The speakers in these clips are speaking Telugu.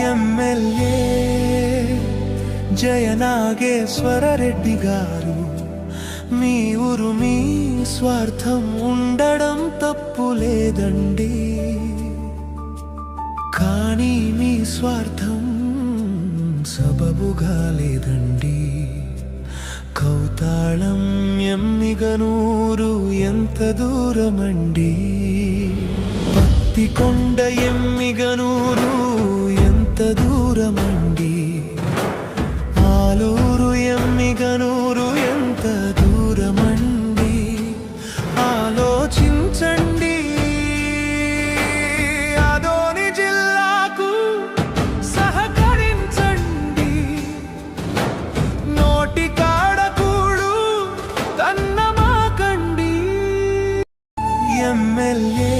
ఎమ్మెల్యే జయనాగేశ్వర రెడ్డి గారు మీ ఊరు మీ స్వార్థం ఉండడం తప్పు లేదండి. కానీ మీ స్వార్థం సబబుగా లేదండి. కౌతాళం ఎమ్మిగనూరు ఎంత దూరమండి? పత్తికొండ ఎమ్మిగనూరు ఎంత దూరమండి. ఆలూరు ఎమ్మిగనూరు ఎంత దూరమండి. ఆలోచించండి. అదోని జిల్లాకు సహకరించండి. నోటి కాడకూడు తన్నమాకండి ఎమ్మెల్యే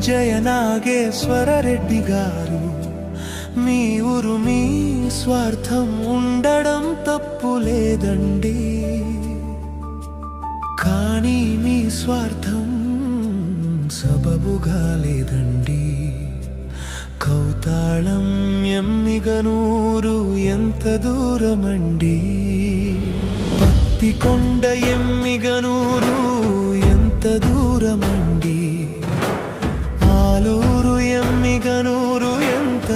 జయనాగేశ్వర రెడ్డి గారు మీ ఊరు మీ స్వార్థం ఉండడం తప్పు లేదండి. కానీ మీ స్వార్థం సబబుగా లేదండి. కౌతాళం ఎమ్మిగనూరు ఎంత దూరమండి? పత్తికొండ ఎమ్మిగనూరు ఎంత దూరమండి? ఎమ్మిగనూరు ఎంత